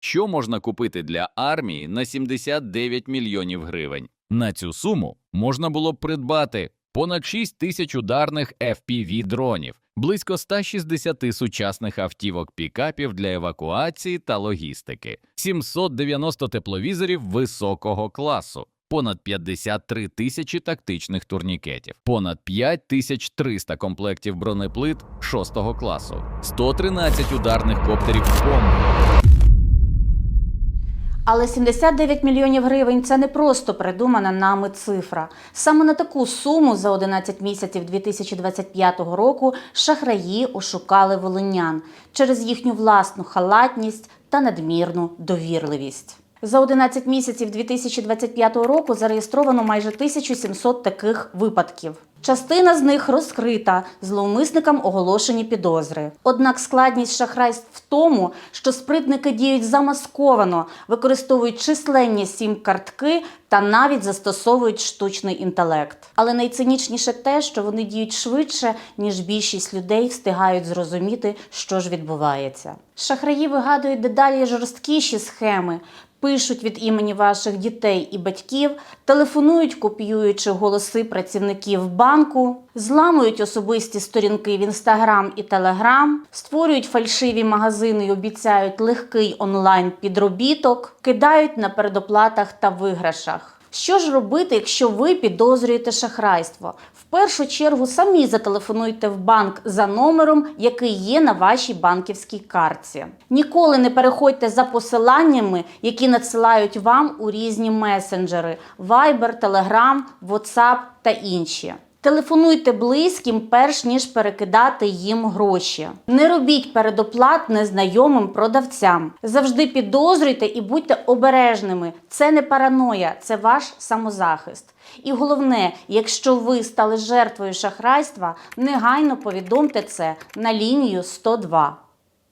Що можна купити для армії на 79 мільйонів гривень? На цю суму можна було б придбати понад 6 тисяч ударних FPV-дронів, близько 160 сучасних автівок-пікапів для евакуації та логістики, 790 тепловізорів високого класу, понад 53 тисячі тактичних турнікетів, понад 5300 комплектів бронеплит 6 класу, 113 ударних коптерів бомб. Але 79 мільйонів гривень це не просто придумана нами цифра. Саме на таку суму за 11 місяців 2025 року шахраї ошукали волинян через їхню власну халатність та надмірну довірливість. За 11 місяців 2025 року зареєстровано майже 1700 таких випадків. Частина з них розкрита, зловмисникам оголошені підозри. Однак складність шахрайств в тому, що спритники діють замасковано, використовують численні сім-картки та навіть застосовують штучний інтелект. Але найцинічніше те, що вони діють швидше, ніж більшість людей встигають зрозуміти, що ж відбувається. Шахраї вигадують дедалі жорсткіші схеми, пишуть від імені ваших дітей і батьків, телефонують, копіюючи голоси працівників банку, зламують особисті сторінки в інстаграм і телеграм, створюють фальшиві магазини і обіцяють легкий онлайн підробіток, кидають на передоплатах та виграшах. Що ж робити, якщо ви підозрюєте шахрайство? В першу чергу самі зателефонуйте в банк за номером, який є на вашій банківській картці. Ніколи не переходьте за посиланнями, які надсилають вам у різні месенджери: Viber, Telegram, WhatsApp та інші. Телефонуйте близьким, перш ніж перекидати їм гроші. Не робіть передоплат незнайомим продавцям. Завжди підозрюйте і будьте обережними. Це не параноя, це ваш самозахист. І головне, якщо ви стали жертвою шахрайства, негайно повідомте це на лінію 102.